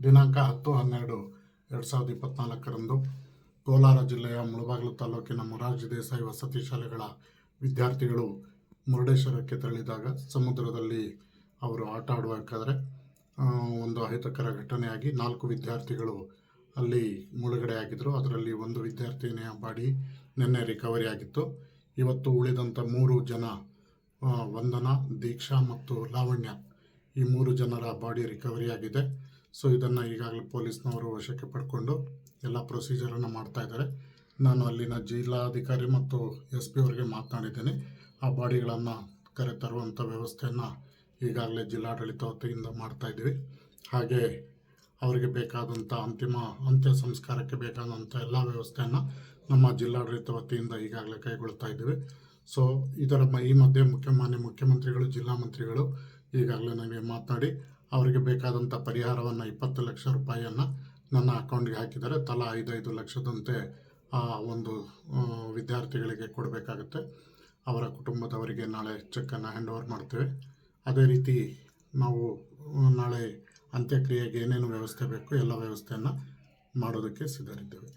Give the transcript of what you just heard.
ದಿನಾಂಕ ಹತ್ತು ಹನ್ನೆರಡು ಎರಡು ಸಾವಿರದ ಇಪ್ಪತ್ನಾಲ್ಕರಂದು ಕೋಲಾರ ಜಿಲ್ಲೆಯ ಮುಳಬಾಗಿಲು ತಾಲೂಕಿನ ಮೊರಾರ್ಜಿ ದೇಸಾಯಿ ವಸತಿ ಶಾಲೆಗಳ ವಿದ್ಯಾರ್ಥಿಗಳು ಮುರುಡೇಶ್ವರಕ್ಕೆ ತೆರಳಿದಾಗ ಸಮುದ್ರದಲ್ಲಿ ಅವರು ಆಟ ಆಡಬೇಕಾದ್ರೆ ಒಂದು ಅಹಿತಕರ ಘಟನೆಯಾಗಿ ನಾಲ್ಕು ವಿದ್ಯಾರ್ಥಿಗಳು ಅಲ್ಲಿ ಮುಳುಗಡೆ ಆಗಿದ್ದರು ಅದರಲ್ಲಿ ಒಂದು ವಿದ್ಯಾರ್ಥಿನಿಯ ಬಾಡಿ ನಿನ್ನೆ ರಿಕವರಿ ಆಗಿತ್ತು. ಇವತ್ತು ಉಳಿದಂಥ ಮೂರು ಜನ ವಂದನಾ, ದೀಕ್ಷಾ ಮತ್ತು ಲಾವಣ್ಯ ಈ ಮೂರು ಜನರ ಬಾಡಿ ರಿಕವರಿ ಆಗಿದೆ. ಸೊ, ಇದನ್ನು ಈಗಾಗಲೇ ಪೊಲೀಸ್ನವರು ವಶಕ್ಕೆ ಪಡ್ಕೊಂಡು ಎಲ್ಲ ಪ್ರೊಸೀಜರನ್ನು ಮಾಡ್ತಾ ಇದ್ದಾರೆ. ನಾನು ಅಲ್ಲಿನ ಜಿಲ್ಲಾಧಿಕಾರಿ ಮತ್ತು ಎಸ್ ಪಿ ಅವರಿಗೆ ಮಾತನಾಡಿದ್ದೇನೆ. ಆ ಬಾಡಿಗಳನ್ನು ಕರೆತರುವಂಥ ವ್ಯವಸ್ಥೆಯನ್ನು ಈಗಾಗಲೇ ಜಿಲ್ಲಾಡಳಿತ ವತಿಯಿಂದ ಮಾಡ್ತಾ ಇದ್ದೀವಿ. ಹಾಗೆ ಅವರಿಗೆ ಬೇಕಾದಂಥ ಅಂತಿಮ ಅಂತ್ಯ ಸಂಸ್ಕಾರಕ್ಕೆ ಬೇಕಾದಂಥ ಎಲ್ಲ ವ್ಯವಸ್ಥೆಯನ್ನು ನಮ್ಮ ಜಿಲ್ಲಾಡಳಿತ ವತಿಯಿಂದ ಈಗಾಗಲೇ ಕೈಗೊಳ್ತಾ ಇದ್ದೀವಿ. ಸೊ, ಇದರ ಈ ಮಧ್ಯೆ ಮುಖ್ಯ ಮಾನ್ಯ ಮುಖ್ಯಮಂತ್ರಿಗಳು, ಜಿಲ್ಲಾ ಮಂತ್ರಿಗಳು ಈಗಾಗಲೇ ನನಗೆ ಮಾತನಾಡಿ ಅವರಿಗೆ ಬೇಕಾದಂಥ ಪರಿಹಾರವನ್ನು ಇಪ್ಪತ್ತು ಲಕ್ಷ ರೂಪಾಯಿಯನ್ನು ನನ್ನ ಅಕೌಂಟ್ಗೆ ಹಾಕಿದ್ದಾರೆ. ತಲಾ ಐದೈದು ಲಕ್ಷದಂತೆ ಆ ಒಂದು ವಿದ್ಯಾರ್ಥಿಗಳಿಗೆ ಕೊಡಬೇಕಾಗುತ್ತೆ. ಅವರ ಕುಟುಂಬದವರಿಗೆ ನಾಳೆ ಚೆಕ್ಕನ್ನು ಹ್ಯಾಂಡ್ ಓವರ್ ಮಾಡ್ತೇವೆ. ಅದೇ ರೀತಿ ನಾವು ನಾಳೆ ಅಂತ್ಯಕ್ರಿಯೆಗೆ ಏನೇನು ವ್ಯವಸ್ಥೆ ಬೇಕು, ಎಲ್ಲ ವ್ಯವಸ್ಥೆಯನ್ನು ಮಾಡೋದಕ್ಕೆ ಸಿದ್ಧರಿದ್ದೇವೆ.